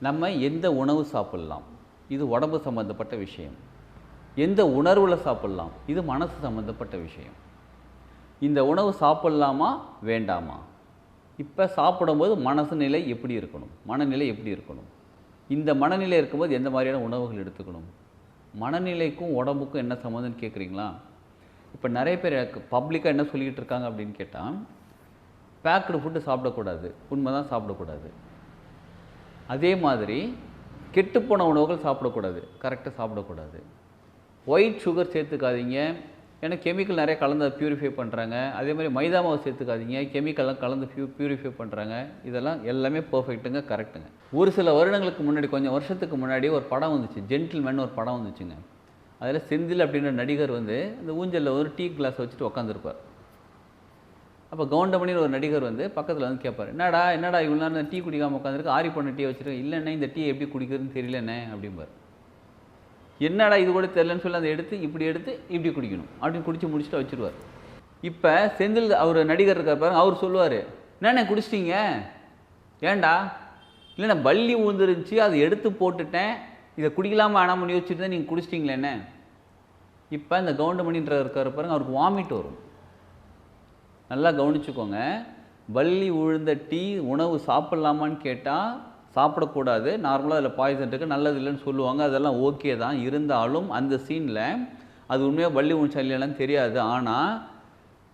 நம்ம எந்த உணவு சாப்பிட்லாம்? இது உடம்பு சம்மந்தப்பட்ட விஷயம். எந்த உணர்வில் சாப்பிட்லாம்? இது மனசு சம்மந்தப்பட்ட விஷயம். இந்த உணவு சாப்பிட்லாமா? வேண்டாமா? இப்போ சாப்பிடும்போது மனசு நிலை எப்படி இருக்கணும்? மனநிலை எப்படி இருக்கணும்? இந்த மனநிலை இருக்கும்போது எந்த மாதிரியான உணவுகள் எடுத்துக்கணும்? மனநிலைக்கும் உடம்புக்கும் என்ன சம்மந்தம்னு கேட்குறீங்களா? இப்போ நிறைய பேர் எனக்கு பப்ளிக்காக என்ன சொல்லிக்கிட்டு இருக்காங்க அப்படின்னு கேட்டால் பேக்கடு ஃபுட்டு சாப்பிடக்கூடாது. உண்மை தான் சாப்பிடக்கூடாது. அதே மாதிரி கெட்டுப்போன உணவுகள் சாப்பிடக்கூடாது. கரெக்டாக சாப்பிடக்கூடாது. ஒயிட் சுகர் சேர்த்துக்காதீங்க. ஏன்னா கெமிக்கல் நிறைய கலந்து ப்யூரிஃபை பியூரிஃபை பண்ணுறாங்க அதே மாதிரி மைதா மாவு சேர்த்துக்காதீங்க. கெமிக்கல்லாம் கலந்து பியூ பியூரிஃபை பண்ணுறாங்க இதெல்லாம் எல்லாமே பர்ஃபெக்ட்டுங்க கரெக்ட்டுங்க ஒரு சில வருடங்களுக்கு முன்னாடி கொஞ்சம் வருஷத்துக்கு முன்னாடி ஒரு படம் வந்துச்சு. ஜென்டில்மேன் ஒரு படம் வந்துச்சுங்க. அதில் செந்தில் அப்படின்ற நடிகர் வந்து அந்த ஊஞ்சலில் ஒரு டீ கிளாஸ் வச்சுட்டு உட்காந்துருப்பார் அப்போ கவுண்டமணின்னு ஒரு நடிகர் வந்து பக்கத்தில் வந்து கேட்பார் என்னடா என்னடா இவ்வளோ நேரம் டீ குடிக்காமல் உட்காந்துருக்கு ஆரி பண்ண டீ வச்சுருக்கேன் இல்லைண்ணே இந்த டீ எப்படி குடிக்கிறதுன்னு தெரியலண்ணே அப்படிம்பார். என்னடா இது கூட தெரிலன்னு சொல்லி அதை எடுத்து இப்படி எடுத்து இப்படி குடிக்கணும் அப்படின்னு குடித்து முடிச்சுட்டு வச்சுருவார். இப்போ செந்தில் அவர் நடிகர் இருக்கார் பாருங்க அவர் சொல்லுவார் என்னண்ணே குடிச்சிட்டீங்க? ஏன்டா? இல்லைண்ணா பள்ளி ஊந்துருந்துச்சு அதை எடுத்து போட்டுட்டேன். இதை குடிக்கலாமா ஆனாமல் யோசிச்சுட்டு தான் நீங்கள் குடிச்சிட்டிங்களேண்ணே இப்போ இந்த கவுண்டமணின்ற இருக்கார் பாருங்க அவருக்கு வாமிட் வரும். நல்லா கவனிச்சுக்கோங்க. வள்ளி உழுந்த டீ உணவு சாப்பிட்லாமான்னு கேட்டால் சாப்பிடக்கூடாது. நார்மலாக அதில் பாய்சன் இருக்குது நல்லது இல்லைன்னு சொல்லுவாங்க. அதெல்லாம் ஓகே தான். இருந்தாலும் அந்த சீனில் அது உண்மையாக வள்ளி உழுச்சா இல்லைன்னு தெரியாது. ஆனால்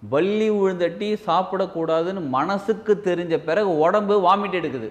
வள்ளி உழுந்த டீ சாப்பிடக்கூடாதுன்னு மனசுக்கு தெரிஞ்ச பிறகு உடம்பு வாமிட் எடுக்குது.